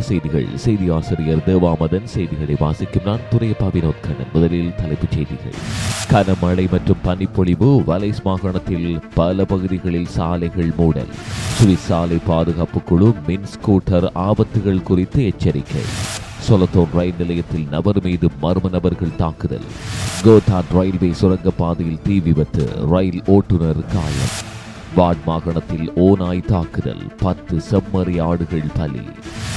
செய்திகள். செய்தி ஆசிரியர் தேவாமதன் செய்திகளை வாசிக்கும் நான் துரையப்பா வினோத் கண்ணன். முதலில் தலைப்புச் செய்திகள். கனமழை மற்றும் பனிப்பொழிவு வலைஸ் மாகாணத்தில் பல பகுதிகளில் சாலைகள் மூடல். சுவிஸ் சாலை பாதுகாப்பு குழு மின் ஸ்கூட்டர் ஆபத்துகள் குறித்து எச்சரிக்கை. சொலத்தோன் ரயில் நிலையத்தில் நபர் மீது மர்ம நபர்கள் தாக்குதல். கோதான் ரயில்வே சுரங்கப்பாதையில் தீ விபத்து ரயில் ஓட்டுநர் காயம். வாட் மாகாணத்தில் ஓநாய் தாக்குதல் பத்து செம்மறி ஆடுகள் பலி.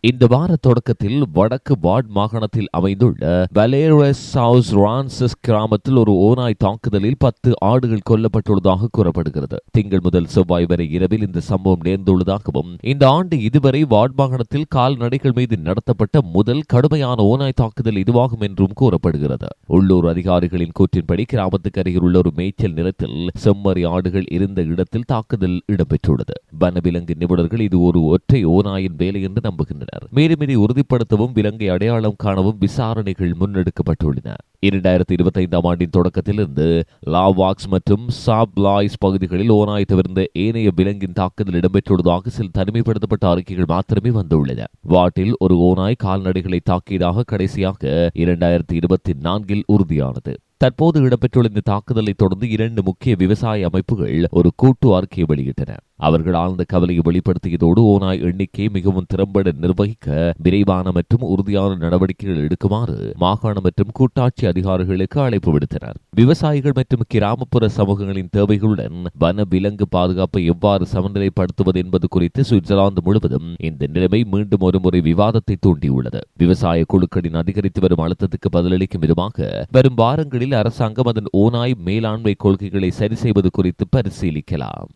இந்த வார தொடக்கத்தில் வடக்கு வார்ட் மாகாணத்தில் அமைந்துள்ள வலேரஸ் சவுஸ் ரான்சஸ் கிராமத்தில் ஒரு ஓநாய் தாக்குதலில் பத்து ஆடுகள் கொல்லப்பட்டுள்ளதாக கூறப்படுகிறது. திங்கள் முதல் செவ்வாய் வரை இரவில் இந்த சம்பவம் நேர்ந்துள்ளதாகவும் இந்த ஆண்டு இதுவரை வார்ட் மாகாணத்தில் கால்நடைகள் மீது நடத்தப்பட்ட முதல் கடுமையான ஓநாய் தாக்குதல் இதுவாகும் என்றும் கூறப்படுகிறது. உள்ளூர் அதிகாரிகளின் கூற்றின்படி கிராமத்துக்கு அருகில் உள்ள ஒரு மேய்ச்சல் நிலத்தில் செம்மறி ஆடுகள் இருந்த இடத்தில் தாக்குதல் இடம்பெற்றுள்ளது. வனவிலங்கு நிபுணர்கள் இது ஒரு ஒற்றை ஓநாயின் வேலை என்று நம்புகின்றனர். வருகின்றனர் மேலும் இதை உறுதிப்படுத்தவும் விலங்கை அடையாளம் காணவும் விசாரணைகள் முன்னெடுக்கப்பட்டுள்ளன. இரண்டாயிரத்தி இருபத்தி ஐந்தாம் ஆண்டின் தொடக்கத்திலிருந்து லாவாக்ஸ் மற்றும் சாப்லாய்ஸ் பகுதிகளில் ஓனாய் தவிர்ந்த ஏனைய விலங்கின் தாக்குதல் இடம்பெற்றுள்ளதாக சில தனிமைப்படுத்தப்பட்ட அறிக்கைகள் மாத்திரமே வந்துள்ளன. வாட்டில் ஒரு ஓனாய் கால்நடைகளை தாக்கியதாக கடைசியாக இரண்டாயிரத்தி இருபத்தி நான்கில் உறுதியானது. தற்போது இடம்பெற்றுள்ள இந்த தாக்குதலை தொடர்ந்து இரண்டு முக்கிய விவசாய அமைப்புகள் ஒரு கூட்டு அறிக்கையை வெளியிட்டன. அவர்கள் ஆழ்ந்த கவலையை வெளிப்படுத்தியதோடு ஓனாய் எண்ணிக்கை மிகவும் திறம்பட நிர்வகிக்க விரைவான மற்றும் உறுதியான நடவடிக்கைகள் எடுக்குமாறு மாகாண மற்றும் கூட்டாட்சி அதிகாரிகளுக்கு அழைப்பு விடுத்தனர். விவசாயிகள் மற்றும் கிராமப்புற சமூகங்களின் தேவைகளுடன் வன விலங்கு பாதுகாப்பை எவ்வாறு சமநிலைப்படுத்துவது என்பது குறித்து சுவிட்சர்லாந்து முழுவதும் இந்த நிலைமை மீண்டும் ஒருமுறை விவாதத்தை தூண்டியுள்ளது. விவசாய குழுக்களின் அதிகரித்து வரும் அழுத்தத்துக்கு பதிலளிக்கும் விதமாக வரும் வாரங்களில் அரசாங்கம் அதன் ஓநாய் மேலாண்மை கொள்கைகளை சரி செய்வது குறித்து பரிசீலிக்கலாம்.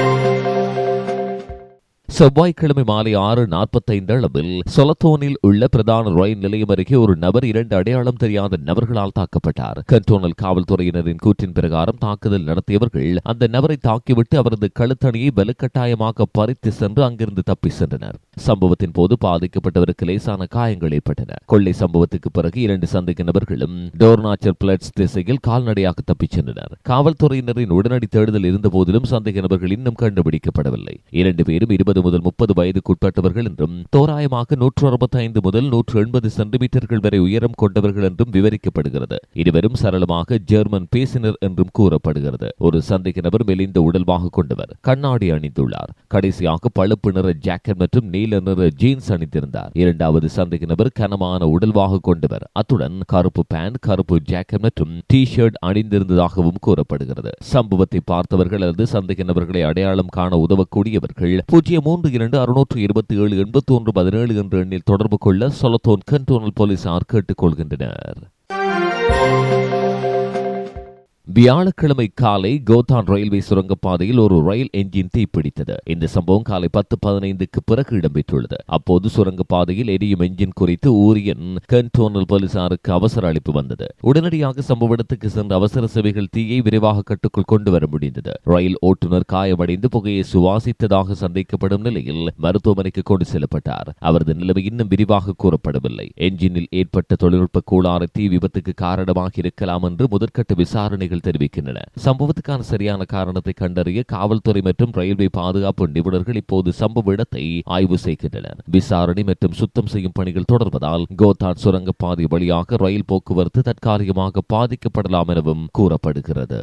thank you செவ்வாய்க்கிழமை மாலை ஆறு நாற்பத்தைந்து அளவில் சொலத்தோனில் உள்ள பிரதான ரயில் நிலையம் அருகே ஒரு நபர் இரண்டு அடையாளம் தெரியாத நபர்களால் தாக்கப்பட்டார். கன்டோனல் காவல்துறையினரின் கூற்றின் பிரகாரம் தாக்குதல் நடத்தியவர்கள் அந்த நபரை தாக்கிவிட்டு அவரது கழுத்தணியை வலுக்கட்டாயமாக பறித்து சென்று அங்கிருந்து தப்பி சென்றனர். சம்பவத்தின் போது பாதிக்கப்பட்டவருக்கு லேசான காயங்கள் ஏற்பட்டன. கொள்ளை சம்பவத்துக்கு பிறகு இரண்டு சந்தேக நபர்களும் டோர்னாச்சர் பிளட்ஸ் திசையில் கால்நடையாக தப்பிச் சென்றனர். காவல்துறையினரின் உடனடி தேடுதல் இருந்த போதிலும் சந்தேக நபர்கள் இன்னும் கண்டுபிடிக்கப்படவில்லை. இரண்டு பேரும் இருபது முதல் முப்பது வயதுக்குட்பட்டவர்கள் என்றும் தோராயமாக நூற்று அறுபத்தி ஐந்து முதல் நூற்று எண்பது சென்டிமீட்டர்கள் வரை உயரம் கொண்டவர்கள் என்றும் விவரிக்கப்படுகிறது. இருவரும் சரளமாக ஜெர்மன் பேசினர் என்றும் கூறப்படுகிறது. ஒரு சந்தேக நபர் மெலிந்த உடல்வாக கொண்டவர் கண்ணாடி அணிந்துள்ளார். கடைசியாக பழுப்பு நிற ஜாக்கெட் மற்றும் நீல நிற ஜீன்ஸ் அணிந்திருந்தார். இரண்டாவது சந்தேக நபர் கனமான உடல்வாக கொண்டவர். அத்துடன் கருப்பு பேண்ட் கருப்பு ஜாக்கெட் மற்றும் டி ஷர்ட் அணிந்திருந்ததாகவும் கூறப்படுகிறது. சம்பவத்தை பார்த்தவர்கள் அல்லது சந்தேக நபர்களை அடையாளம் காண உதவக்கூடியவர்கள் பூஜ்ஜியம் மூன்று இரண்டு அறுநூற்று இருபத்தி ஏழு எண்பத்தி ஒன்று பதினேழு என்ற எண்ணில் தொடர்பு கொள்ள சொலத்தோன் கண்டோனல் போலீசார் கேட்டுக் கொள்கின்றனர் வியாழக்கிழமை காலை கோதான் ரயில்வே சுரங்கப்பாதையில் ஒரு ரயில் என்ஜின் தீப்பிடித்தது. இந்த சம்பவம் காலை பத்து பதினைந்துக்கு பிறகு இடம்பெற்றுள்ளது. அப்போது சுரங்கப்பாதையில் எரியும் என்ஜின் குறித்து ஊரியன் கன்டோனல் போலீசாருக்கு அவசர அளிப்பு வந்தது. உடனடியாக சம்பவ இடத்துக்கு சென்ற அவசர சேவைகள் தீயை விரைவாக கட்டுக்குள் கொண்டு வர முடிந்தது. ரயில் ஓட்டுநர் காயமடைந்து புகையை சுவாசித்ததாக சந்தேகப்படும் நிலையில் மருத்துவமனைக்கு கொண்டு செல்லப்பட்டார். அவரது நிலைமை இன்னும் விரிவாக கூறப்படவில்லை. என்ஜினில் ஏற்பட்ட தொழில்நுட்ப கோளாறு தீ விபத்துக்கு காரணமாக இருக்கலாம் என்று முதற்கட்ட விசாரணைகள் தெரிவிக்கின்றன. சம்பவத்துக்கான சரியான காரணத்தை கண்டறிய காவல்துறை மற்றும் ரயில்வே பாதுகாப்பு நிபுணர்கள் இப்போது சம்பவ இடத்தை ஆய்வு செய்கின்றனர். விசாரணை மற்றும் சுத்தம் செய்யும் பணிகள் தொடர்வதால் கோதான் சுரங்கப்பாதை வழியாக ரயில் போக்குவரத்து தற்காலிகமாக பாதிக்கப்படலாம் எனவும் கூறப்படுகிறது.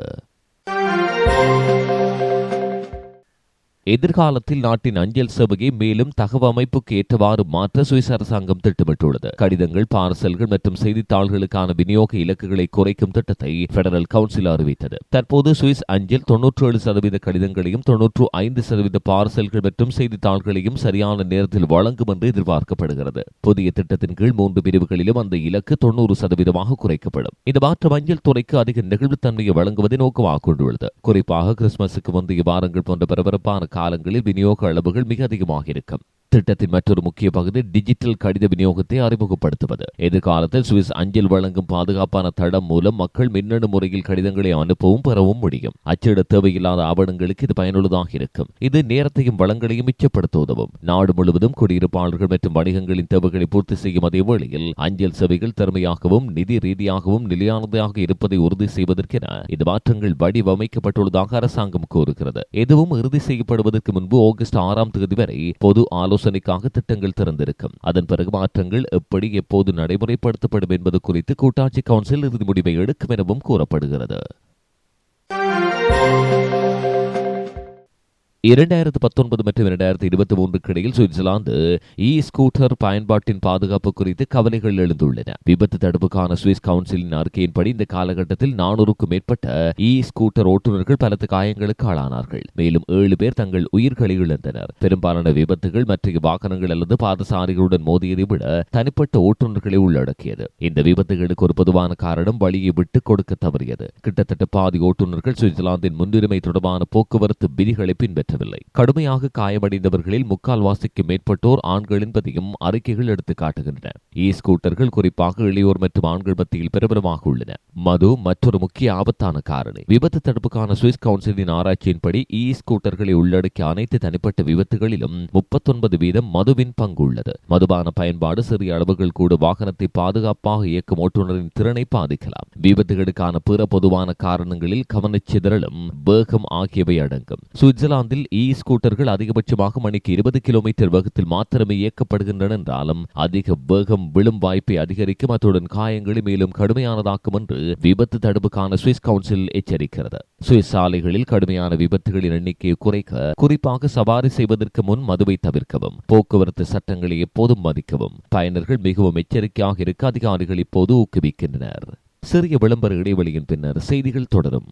எதிர்காலத்தில் நாட்டின் அஞ்சல் சேவையை மேலும் தகவமைப்புக்கு ஏற்றவாறு மாற்ற சுவிஸ் அரசாங்கம் திட்டமிட்டுள்ளது. கடிதங்கள் பார்சல்கள் மற்றும் செய்தித்தாள்களுக்கான விநியோக இலக்குகளை குறைக்கும் திட்டத்தை பெடரல் கவுன்சில் அறிவித்தது. தற்போது சுவிஸ் அஞ்சல் தொன்னூற்று ஏழு சதவீத கடிதங்களையும் தொன்னூற்று ஐந்து சதவீத பார்சல்கள் மற்றும் செய்தித்தாள்களையும் சரியான நேரத்தில் வழங்கும் என்று எதிர்பார்க்கப்படுகிறது. புதிய திட்டத்தின் கீழ் மூன்று பிரிவுகளிலும் அந்த இலக்கு தொண்ணூறு சதவீதமாக குறைக்கப்படும். இந்த மாற்றம் அஞ்சல் துறைக்கு அதிக நெகிழ்வுத்தன்மையை வழங்குவதை நோக்கமாக கொண்டுள்ளது. குறிப்பாக கிறிஸ்துமஸுக்கு முந்தைய வாரங்கள் போன்ற பரபரப்பான காலங்களில் விநியோக அளவுகள் மிக அதிகமாக இருக்கும். திட்டத்தின் மற்றொரு முக்கிய பகுதி டிஜிட்டல் கடித விநியோகத்தை அறிமுகப்படுத்துவது. எதிர்காலத்தில் சுவிஸ் அஞ்சல் வழங்கும் பாதுகாப்பான தடம் மூலம் மக்கள் மின்னணு முறையில் கடிதங்களை அனுப்பவும் பெறவும் முடியும். அச்சிட தேவையில்லாத ஆவணங்களுக்கு இது பயனுள்ளதாக இருக்கும். இது நேரத்தையும் வளங்களையும் மிச்சப்படுத்த உதவும் நாடு முழுவதும் குடியிருப்பாளர்கள் மற்றும் வணிகங்களின் தேவைகளை பூர்த்தி செய்யும் அதே வேளையில் அஞ்சல் சேவைகள் திறமையாகவும் நிதி ரீதியாகவும் நிலையானதாக இருப்பதை உறுதி செய்வதற்கென இந்த மாற்றங்கள் வடிவமைக்கப்பட்டுள்ளதாக அரசாங்கம் கூறுகிறது. எதுவும் இறுதி செய்யப்படுவதற்கு முன்பு ஆகஸ்ட் ஆறாம் தேதி வரை பொது ஆலோசனைக்காக திட்டங்கள் திறந்திருக்கும். அதன் பிறகு மாற்றங்கள் எப்படி எப்போது நடைமுறைப்படுத்தப்படும் என்பது குறித்து கூட்டாட்சி கவுன்சில் இறுதி முடிவை எடுக்கும் எனவும் கூறப்படுகிறது. இரண்டாயிரத்து பத்தொன்பது மற்றும் இரண்டாயிரத்து இருபத்தி மூன்றுக்கு இடையில் சுவிட்சர்லாந்து இ ஸ்கூட்டர் பயன்பாட்டின் பாதுகாப்பு குறித்து கவலைகள் எழுந்துள்ளன. விபத்து தடுப்புக்கான சுவிஸ் கவுன்சிலின் அறிக்கையின்படி இந்த காலகட்டத்தில் நானூறுக்கும் மேற்பட்ட இ ஸ்கூட்டர் ஓட்டுநர்கள் பலத்த காயங்களுக்கு ஆளானார்கள். மேலும் ஏழு பேர் தங்கள் உயிர்களை இழந்தனர். பெரும்பாலான விபத்துகள் மற்ற வாகனங்கள் அல்லது பாதசாரிகளுடன் மோதியதை விட தனிப்பட்ட ஓட்டுநர்களை உள்ளடக்கியது. இந்த விபத்துகளுக்கு ஒரு பொதுவான காரணம் வழியை விட்டு கொடுக்க தவறியது. கிட்டத்தட்ட பாதி ஓட்டுநர்கள் சுவிட்சர்லாந்தின் முன்னுரிமை தொடர்பான போக்குவரத்து விதிகளை பின்பற்றவில்லை கடுமையாக காயமடைந்தவர்களில் முக்கால்வாசிக்கு மேற்பட்டோர் ஆண்கள் என்பதையும் அறிக்கைகள் எடுத்து காட்டுகின்றன. இ ஸ்கூட்டர்கள் குறிப்பாக இளையோர் மற்றும் ஆண்கள் மத்தியில் பிரபலமாக உள்ளன. மது மற்றொரு முக்கிய ஆபத்தான காரணி. விபத்து தடுப்புக்கான சுவிஸ் கவுன்சிலின் ஆராய்ச்சியின்படி இ ஸ்கூட்டர்களை உள்ளடக்கிய அனைத்து தனிப்பட்ட விபத்துகளிலும் முப்பத்தொன்பது வீதம் மதுவின் பங்கு உள்ளது. மதுபான பயன்பாடு சிறிய அளவுகள் கூட வாகனத்தை பாதுகாப்பாக இயக்கும் ஓட்டுநரின் திறனை பாதிக்கலாம். விபத்துகளுக்கான பிற பொதுவான காரணங்களில் கவனச்சிதறலும் வேகம் ஆகியவை அடங்கும். சுவிட்சர்லாந்தில் இ ஸ்கூட்டர்கள் e அதிகபட்சமாக மணிக்கு இருபது கிலோமீட்டர் வேகத்தில் மாத்திரமே இயக்கப்படுகின்றன என்றாலும் அதிக வேகம் விழும் வாய்ப்பை அதிகரிக்கும் அத்துடன் காயங்களை மேலும் கடுமையானதாக்கும் என்று விபத்து தடுப்புக்கான சுவிஸ் கவுன்சில் எச்சரிக்கிறது. சுவிஸ் சாலைகளில் கடுமையான விபத்துகளின் எண்ணிக்கையை குறைக்க குறிப்பாக சவாரி செய்வதற்கு முன் மதுவை தவிர்க்கவும் போக்குவரத்து சட்டங்களை எப்போதும் மதிக்கவும் பயனர்கள் மிகவும் எச்சரிக்கையாக இருக்க அதிகாரிகள் இப்போது ஊக்குவிக்கின்றனர். சிறிய விளம்பர இடைவெளியின் பின்னர் செய்திகள் தொடரும்.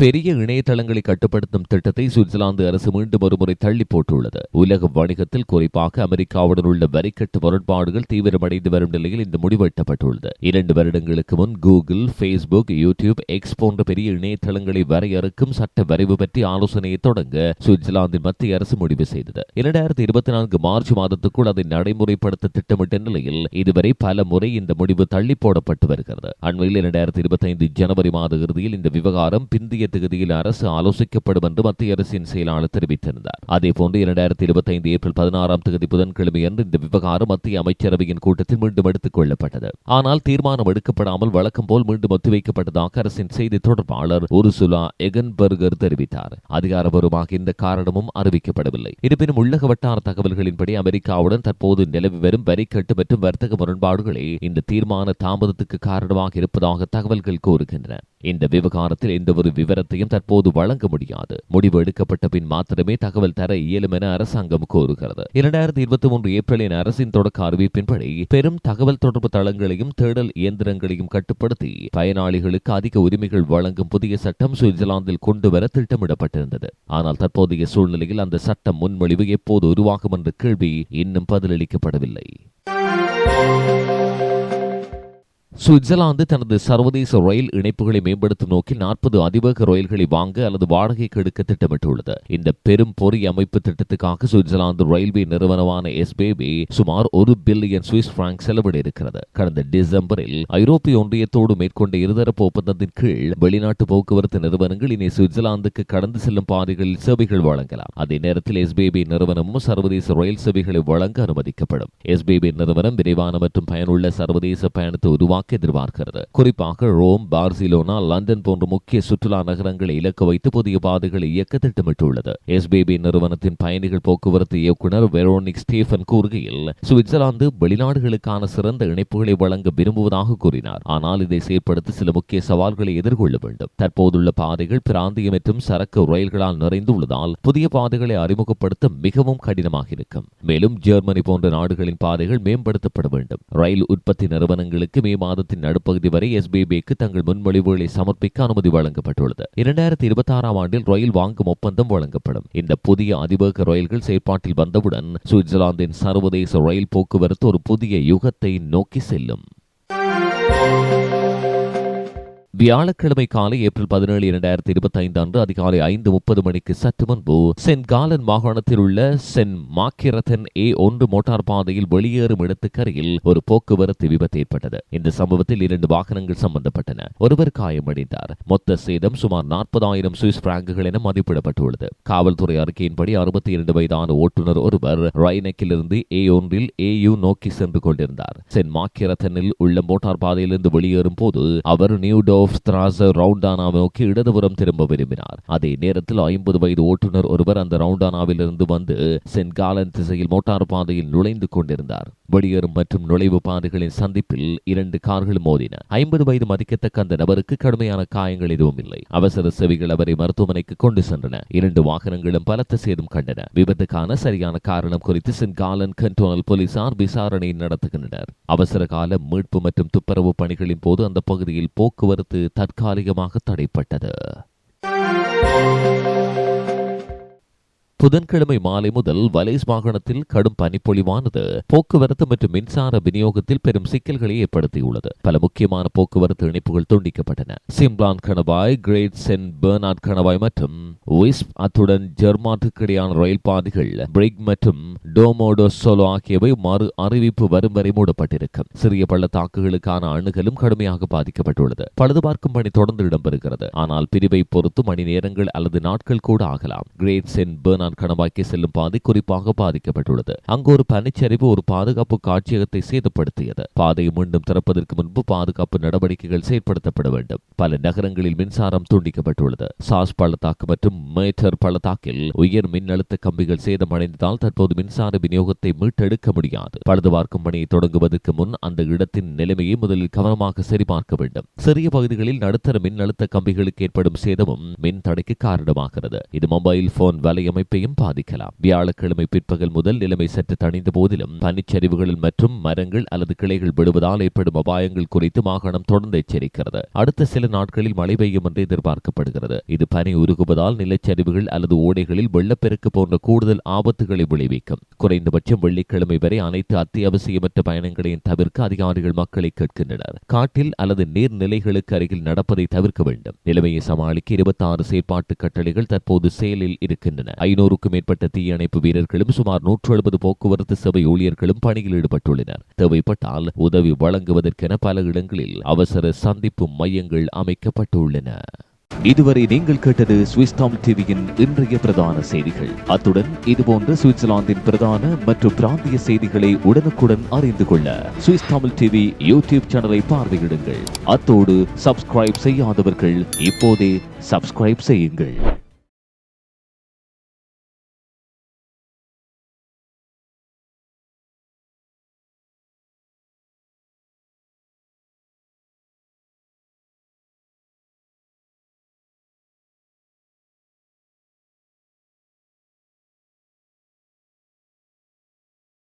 பெரிய இணையதளங்களை கட்டுப்படுத்தும் திட்டத்தை சுவிட்சர்லாந்து அரசு மீண்டும் ஒருமுறை தள்ளி போட்டுள்ளது. உலக வணிகத்தில் குறிப்பாக அமெரிக்காவுடன் உள்ள வரிக்கட்டு முரண்பாடுகள் தீவிரமடைந்து வரும் நிலையில் இந்த முடிவு எட்டப்பட்டுள்ளது. இரண்டு வருடங்களுக்கு முன் கூகுள் பேஸ்புக் யூடியூப் எக்ஸ் போன்ற பெரிய இணையதளங்களை வரையறுக்கும் சட்ட வரைவு பற்றி ஆலோசனையை தொடங்க சுவிட்சர்லாந்தின் மத்திய அரசு முடிவு செய்தது. இரண்டாயிரத்தி இருபத்தி நான்கு மார்ச் மாதத்துக்குள் அதை நடைமுறைப்படுத்த திட்டமிட்ட நிலையில் இதுவரை பல முறை இந்த முடிவு தள்ளி போடப்பட்டு வருகிறது. அண்மையில் இரண்டாயிரத்தி இருபத்தி ஐந்து ஜனவரி மாத இறுதியில் இந்த விவகாரம் பிந்திய தேதியில் அரசு ஆலோசிக்கப்படும் என்று மத்திய அரசின் செயலாளர் தெரிவித்திருந்தார். அதேபோன்று இரண்டாயிரத்தி இருபத்தி ஐந்து ஏப்ரல் பதினாறாம் தேதி புதன்கிழமை அன்று இந்த விவகாரம் மத்திய அமைச்சரவையின் கூட்டத்தில் மீண்டும் எடுத்துக் கொள்ளப்பட்டது. ஆனால் தீர்மானம் எடுக்கப்படாமல் வழக்கம் போல் மீண்டும் ஒத்திவைக்கப்பட்டதாக அரசின் செய்தி தொடர்பாளர் உருசுலா எகன்பர்கர் தெரிவித்தார். அதிகாரபூர்வமாக இந்த காரணமும் அறிவிக்கப்படவில்லை. இருப்பினும் உள்ளக வட்டார தகவல்களின்படி அமெரிக்காவுடன் தற்போது நிலவி வரும் வரிக்கட்டு மற்றும் வர்த்தக முரண்பாடுகளே இந்த தீர்மான தாமதத்துக்கு காரணமாக இருப்பதாக தகவல்கள் கூறுகின்றன. இந்த விவகாரத்தில் எந்த ஒரு விவரத்தையும் தற்போது வழங்க முடியாது. முடிவு எடுக்கப்பட்ட பின் மாத்திரமே தகவல் தர இயலும் என அரசாங்கம் கூறுகிறது. இரண்டாயிரத்தி இருபத்தி மூன்று ஏப்ரலின் அரசின் தொடக்க அறிவிப்பின்படி பெரும் தகவல் தொடர்பு தளங்களையும் தேடல் இயந்திரங்களையும் கட்டுப்படுத்தி பயனாளிகளுக்கு அதிக உரிமைகள் வழங்கும் புதிய சட்டம் சுவிட்சர்லாந்தில் கொண்டுவர திட்டமிடப்பட்டிருந்தது. ஆனால் தற்போதைய சூழ்நிலையில் அந்த சட்டம் முன்மொழிவு எப்போது உருவாகும் என்ற கேள்வி இன்னும் பதிலளிக்கப்படவில்லை. சுவிட்சர்லாந்து தனது சர்வதேச ரயில் இணைப்புகளை மேம்படுத்தும் நோக்கில் நாற்பது அதிவேக ரயில்களை வாங்க அல்லது வாடகைக்கு எடுக்க திட்டமிட்டுள்ளது. இந்த பெரும் பொறி அமைப்பு திட்டத்துக்காக சுவிட்சர்லாந்து ரயில்வே நிறுவனமான எஸ்பேபி சுமார் ஒரு பில்லியன் சுவிஸ் பிராங்க் செலவிட இருக்கிறது கடந்த டிசம்பரில் ஐரோப்பிய ஒன்றியத்தோடு மேற்கொண்ட இருதரப்பு ஒப்பந்தத்தின் கீழ் வெளிநாட்டு போக்குவரத்து நிறுவனங்கள் இனி சுவிட்சர்லாந்துக்கு கடந்து செல்லும் பாதைகளில் சேவைகள் வழங்கலாம். அதே நேரத்தில் எஸ்பிபி நிறுவனமும் சர்வதேச ரயில் சேவைகளை வழங்க அனுமதிக்கப்படும். எஸ்பிபி நிறுவனம் விரைவான மற்றும் பயனுள்ள சர்வதேச பயணத்தை உருவாக்க எதிர்பார்க்கிறது. குறிப்பாக ரோம் பார்சிலோனா லண்டன் போன்ற முக்கிய சுற்றுலா நகரங்களை இலக்கு வைத்து புதிய பாதைகளை இயக்க திட்டமிட்டுள்ளது. எஸ்பிபி நிறுவனத்தின் பயணிகள் போக்குவரத்து இயக்குநர் வெரோனிக் ஸ்டீஃபன் கூறுகையில் சுவிட்சர்லாந்து வெளிநாடுகளுக்கான சிறந்த இணைப்புகளை வழங்க விரும்புவதாக கூறினார். ஆனால் இதை செயற்படுத்த சில முக்கிய சவால்களை எதிர்கொள்ள வேண்டும். தற்போதுள்ள பாதைகள் பிராந்திய மற்றும் சரக்கு ரயில்களால் நிறைந்துள்ளதால் புதிய பாதைகளை அறிமுகப்படுத்த மிகவும் கடினமாக இருக்கும். மேலும் ஜெர்மனி போன்ற நாடுகளின் பாதைகள் மேம்படுத்தப்பட வேண்டும். ரயில் உற்பத்தி நிறுவனங்களுக்கு மேம்பாடு மாதத்தின் நடுப்பகுதி வரை எஸ்பிபிக்கு தங்கள் முன்மொழிவுகளை சமர்ப்பிக்க அனுமதி வழங்கப்பட்டுள்ளது. இரண்டாயிரத்தி இருபத்தி ஆறாம் ஆண்டில் ரயில் வாங்கும் ஒப்பந்தம் வழங்கப்படும். இந்த புதிய அதிவேக ரயில்கள் செயற்பாட்டில் வந்தவுடன் சுவிட்சர்லாந்தின் சர்வதேச ரயில் போக்குவரத்து ஒரு புதிய யுகத்தை நோக்கி செல்லும். வியாழக்கிழமை காலை ஏப்ரல் பதினேழு இரண்டாயிரத்தி இருபத்தி ஐந்து அன்று அதிகாலை ஐந்து முப்பது மணிக்கு சற்று முன்பு சென்ட் காலன் மாகாணத்தில் உள்ள சென் மாக்கிரத்தன் ஏ ஒன்று மோட்டார் பாதையில் வெளியேறும் இடத்துக்கரையில் ஒரு போக்குவரத்து விபத்து ஏற்பட்டது. இந்த சம்பவத்தில் இரண்டு வாகனங்கள் சம்பந்தப்பட்டன. ஒருவர் காயமடைந்தார். மொத்த சேதம் சுமார் நாற்பதாயிரம் சுவிஸ் பிராங்குகள் என மதிப்பிடப்பட்டுள்ளது. காவல்துறை அறிக்கையின்படி அறுபத்தி இரண்டு வயதான ஓட்டுநர் ஒருவர் ரைனக்கிலிருந்து ஏ ஒன்றில் ஏயு நோக்கி சென்று கொண்டிருந்தார். சென் மாக்கிரத்தனில் உள்ள மோட்டார் பாதையிலிருந்து வெளியேறும் போது அவர் நியூடோஃப் ஸ்திராசர் ரவுண்டானா நோக்கி இடதுபுறம் திரும்ப விரும்பினார். அதே நேரத்தில் ஐம்பது வயது ஓட்டுநர் ஒருவர் அந்த ரவுண்டானாவிலிருந்து வந்து சென்ட் காலன் திசையில் மோட்டார் பாதையில் நுழைந்து கொண்டிருந்தார். வெளியேறும் மற்றும் நுழைவு பாதைகளின் சந்திப்பில் இரண்டு கார்கள் மோதின. ஐம்பது வயது மதிக்கத்தக்க அந்த நபருக்கு கடுமையான காயங்கள் எதுவும் இல்லை. அவசர சேவைகள் அவரை மருத்துவமனைக்கு கொண்டு சென்றன. இரண்டு வாகனங்களும் பலத்த சேதம் கண்டன. விபத்துக்கான சரியான காரணம் குறித்து சென்ட் காலன் கண்டோனல் போலீசார் விசாரணை நடத்துகின்றனர். அவசர கால மீட்பு மற்றும் துப்புரவு பணிகளின் போது அந்த பகுதியில் போக்குவரத்து தற்காலிகமாக தடைப்பட்டது. புதன்கிழமை மாலை முதல் வலேஸ் மாகாணத்தில் கடும் பனிப்பொழிவானது போக்குவரத்து மற்றும் மின்சார விநியோகத்தில் பெரும் சிக்கல்களை ஏற்படுத்தியுள்ளது. பல முக்கியமான போக்குவரத்து இணைப்புகள் துண்டிக்கப்பட்டன. சிம்லான் கணவாய் கிரேட் சென் பெர்னார்ட் கணவாய் மற்றும் விஸ்ப் அத்துடன் ஜெர்மாட்டுக்கு இடையான ரயில் பாதைகள் பிரிக் மற்றும் டோமோடோ சோலோ ஆகியவை மறு அறிவிப்பு வரும் வரை மூடப்பட்டிருக்கும். சிறிய பள்ளத்தாக்குகளுக்கான அணுகலும் கடுமையாக பாதிக்கப்பட்டுள்ளது. பழுது பார்க்கும் பணி தொடர்ந்து இடம்பெறுகிறது. ஆனால் பிரிவை பொறுத்து மணி நேரங்கள் அல்லது நாட்கள் கூட ஆகலாம். கிரேட் சென் பெர்னார்ட் கணவாய்க்கு செல்லும் பாதை குறிப்பாக பாதிக்கப்பட்டுள்ளது. அங்கு ஒரு பனிச்சரிவு ஒரு பாதுகாப்பு காட்சியகத்தை சேதப்படுத்தியது. பாதையை மீண்டும் திறப்பதற்கு முன்பு பாதுகாப்பு நடவடிக்கைகள் செயற்படுத்தப்பட வேண்டும். பல நகரங்களில் மின்சாரம் துண்டிக்கப்பட்டுள்ளது. சாஸ் பள்ளத்தாக்கு மற்றும் மேட்டர் பள்ளத்தாக்கில் உயர் மின்னழுத்த கம்பிகள் சேதமடைந்ததால் தற்போது மின்சார விநியோகத்தை மீட்டெடுக்க முடியாது. பழுது பார்க்கும் பணியை தொடங்குவதற்கு முன் அந்த இடத்தின் நிலைமையை முதலில் கவனமாக சரிபார்க்க வேண்டும். சிறிய பகுதிகளில் நடுத்தர மின்னழுத்த கம்பிகளுக்கு ஏற்படும் சேதமும் மின் தடைக்கு காரணமாகிறது. இது மொபைல் போன் வலையமைப்பை வலையமைப்பையும் பாதிக்கலாம். வியாழக்கிழமை பிற்பகல் முதல் நிலைமை சற்று தணிந்த போதிலும் பனிச்சரிவுகளில் மற்றும் மரங்கள் அல்லது கிளைகள் விடுவதால் ஏற்படும் அபாயங்கள் குறித்து மாகாணம் தொடர்ந்து எச்சரிக்கிறது. அடுத்த சில நாட்களில் மழை பெய்யும் என்று எதிர்பார்க்கப்படுகிறது. இது பனி உருகுவதால் நிலச்சரிவுகள் அல்லது ஓடைகளில் வெள்ளப்பெருக்கு போன்ற கூடுதல் ஆபத்துகளை விளைவிக்கும். குறைந்தபட்சம் வெள்ளிக்கிழமை வரை அனைத்து அத்தியாவசியமற்ற பயணங்களையும் தவிர்க்க அதிகாரிகள் மக்களை கேட்கின்றனர். காட்டில் அல்லது நீர்நிலைகளுக்கு அருகில் நடப்பதை தவிர்க்க வேண்டும். நிலைமையை சமாளிக்க இருபத்தி ஆறு செயற்பாட்டு கட்டளைகள் தற்போது செயலில் இருக்கின்றன. ஐநூறு நூறுக்கும் மேற்பட்ட தீயணைப்பு வீரர்களும் சுமார் நூற்று எழுபது போக்குவரத்து சபை ஊழியர்களும் பணியில் ஈடுபட்டுள்ளனர். தேவைப்பட்டால் உதவி வழங்குவதற்கென பல இடங்களில் அவசர சந்திப்பு மையங்கள் அமைக்கப்பட்டுள்ளன. இதுவரை நீங்கள் கேட்டது சுவிஸ் தமிழ் டிவியின் இன்றைய பிரதான செய்திகள். அத்துடன் இதுபோன்ற சுவிட்சர்லாந்தின் பிரதான மற்றும் பிராந்திய செய்திகளை உடனுக்குடன் அறிந்து கொள்ள சுவிஸ் தமிழ் டிவி யூடியூப் சேனலை பார்வையிடுங்கள். அத்தோடு சப்ஸ்கிரைப் செய்யாதவர்கள் இப்போதே சப்ஸ்கிரைப் செய்யுங்கள்.